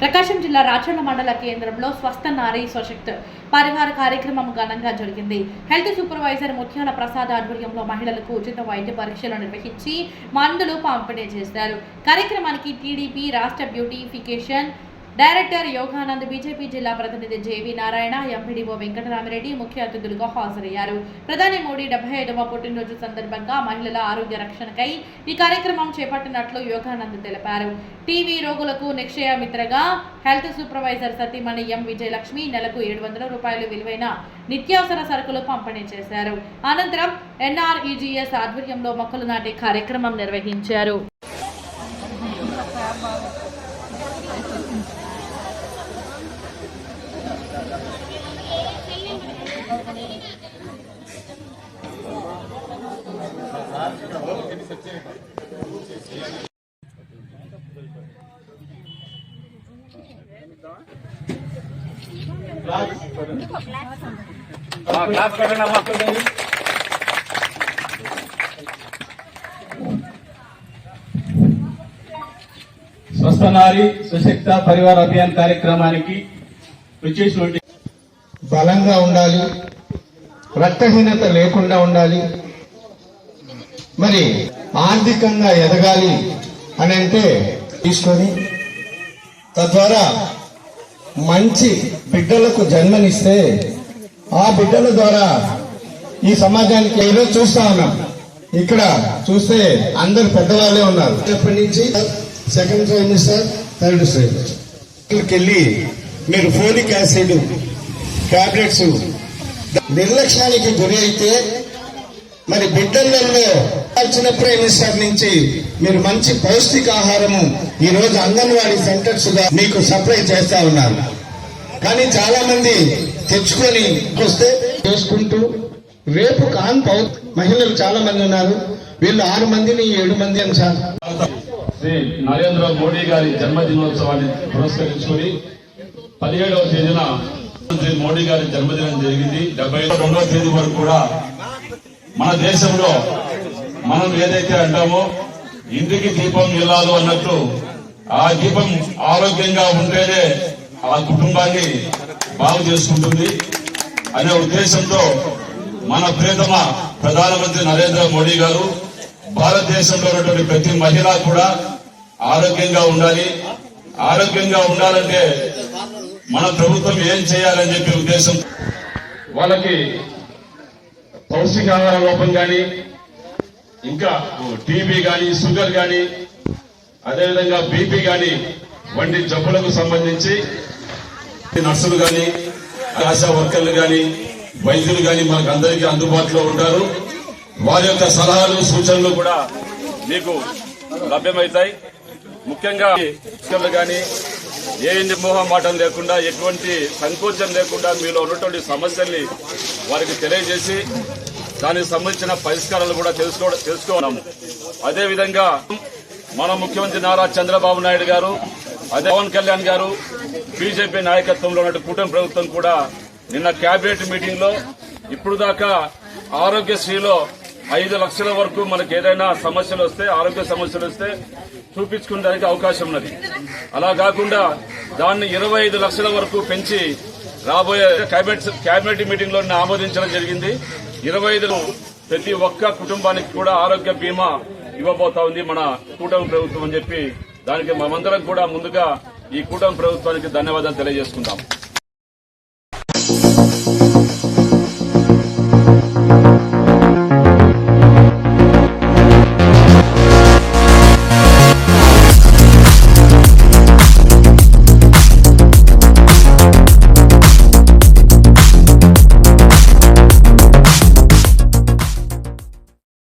ప్రకాశం జిల్లా రాచర్ల మండల కేంద్రంలో స్వస్థ నారీ స్వశక్త్ పరిహార కార్యక్రమం ఘనంగా జరిగింది. హెల్త్ సూపర్వైజర్ ముత్యాల ప్రసాద్ ఆధ్వర్యంలో మహిళలకు ఉచిత వైద్య పరీక్షలు నిర్వహించి మందులు పంపిణీ చేశారు. కార్యక్రమానికి టీడీపీ రాష్ట్ర బ్యూటిఫికేషన్ డైరెక్టర్ యోగానంద్ బీజేపీ జిల్లా ప్రతినిధి జేవి నారాయణ ఎంపీడీఓ వెంకటరామిరెడ్డి ముఖ్య అతిథులుగా హాజరయ్యారు. ప్రధాని మోడీ డెబ్బై ఐదవ పుట్టినరోజు సందర్భంగా మహిళల ఆరోగ్య రక్షణకై ఈ కార్యక్రమం చేపట్టినట్లు యోగానంద్ తెలిపారు. టీవీ రోగులకు నిక్షయ మిత్రగా హెల్త్ సూపర్వైజర్ సతీమణి ఎం విజయలక్ష్మి నెలకు ఏడు వందల రూపాయలు విలువైన నిత్యావసర సరుకులు పంపిణీ చేశారు. అనంతరం ఎన్ఆర్ఈజీఎస్ ఆధ్వర్యంలో మొక్కలు నాటే కార్యక్రమం నిర్వహించారు. క్లాస్ పెట్టండి అమ్మా స్వస్థ నారి సుశక్త పరివార అభియాన్ కార్యక్రమానికి విచ్చేసినటువంటి బలంగా ఉండాలి రక్తహీనత లేకుండా ఉండాలి. మరి ఆర్థికంగా ఎదగాలి అని అంటే తీసుకొని తద్వారా మంచి బిడ్డలకు జన్మనిస్తే ఆ బిడ్డల ద్వారా ఈ సమాజానికి ఈరోజు చూస్తా ఉన్నాం. ఇక్కడ చూస్తే అందరు పెద్దవాళ్ళే ఉన్నారు. ఎప్పటి నుంచి? సెకండ్ ట్రైమిస్టర్ థర్డ్ ట్రైమిస్టర్ వెళ్ళి మీరు ఫోలిక్ యాసిడ్ టాబ్లెట్స్ నిర్లక్ష్యానికి గురి అయితే మరి బిడ్డలలో వచ్చిన ప్రైమ్ నుంచి మీరు మంచి పౌష్టికాహారము ఈ రోజు అంగన్వాడీ సెంటర్స్గా మీకు సప్లై చేస్తా ఉన్నారు. కానీ చాలా మంది తెచ్చుకొని వస్తే చేసుకుంటూ రేపు కాన్పు మహిళలు చాలా మంది ఉన్నారు. వీళ్ళు ఆరు మందిని ఏడు మంది అని సార్. శ్రీ నరేంద్ర మోడీ గారి జన్మదినోత్సవాన్ని పురస్కరించుకుని పదిహేడవ తేదీన శ్రీ మోడీ గారి జన్మదినం జరిగింది. డెబ్బై రెండవ తేదీ వరకు కూడా మన దేశంలో మనం ఏదైతే అంటామో ఇంటికి దీపం ఇల్లాలు అన్నట్టు ఆ దీపం ఆరోగ్యంగా ఉంటేనే ఆ కుటుంబాన్ని బాగు చేసుకుంటుంది. అనే ఉద్దేశంతో మన ప్రియతమ ప్రధానమంత్రి నరేంద్ర మోడీ గారు భారతదేశంలో ఉన్నటువంటి ప్రతి మహిళ కూడా ఆరోగ్యంగా ఉండాలి. ఆరోగ్యంగా ఉండాలంటే మన ప్రభుత్వం ఏం చేయాలని చెప్పి ఉద్దేశం. వాళ్ళకి పౌష్టికాహార లోపం కానీ ఇంకా టీబీ కానీ షుగర్ కానీ అదేవిధంగా బీపీ కానీ వంటి జబ్బులకు సంబంధించి నర్సులు కానీ ఆశా వర్కర్లు కానీ వైద్యులు కానీ మనకు అందరికీ అందుబాటులో ఉంటారు. వారి యొక్క సలహాలు సూచనలు కూడా మీకు లభ్యమవుతాయి. ముఖ్యంగా వర్కర్లు కానీ ఏ మోహమాటం లేకుండా ఎటువంటి సంకోచం లేకుండా మీలో ఉన్నటువంటి సమస్యల్ని వారికి తెలియజేసి దానికి సంబంధించిన పరిష్కారాలు కూడా తెలుసుకో తెలుసుకోవడము అదేవిధంగా మన ముఖ్యమంత్రి నారా చంద్రబాబు నాయుడు గారు అదే పవన్ కళ్యాణ్ గారు బీజేపీ నాయకత్వంలో ఉన్న కూటమి ప్రభుత్వం కూడా నిన్న కేబినెట్ మీటింగ్లో ఇప్పుడు దాకా ఆరోగ్యశ్రీలో ఐదు లక్షల వరకు మనకు ఏదైనా సమస్యలు వస్తే ఆరోగ్య సమస్యలు వస్తే చూపించుకోవడానికి అవకాశం ఉన్నది. అలా కాకుండా దాన్ని ఇరవై ఐదు లక్షల వరకు పెంచి రాబోయే క్యాబినెట్ క్యాబినెట్ మీటింగ్లో ఆమోదించడం జరిగింది. ఇరవై ఐదు ప్రతి ఒక్క కుటుంబానికి కూడా ఆరోగ్య బీమా ఇవ్వబోతా ఉంది మన కూటమి ప్రభుత్వం అని చెప్పి దానికి మనమందరం కూడా ముందుగా ఈ కూటమి ప్రభుత్వానికి ధన్యవాదాలు తెలియజేసుకుంటాం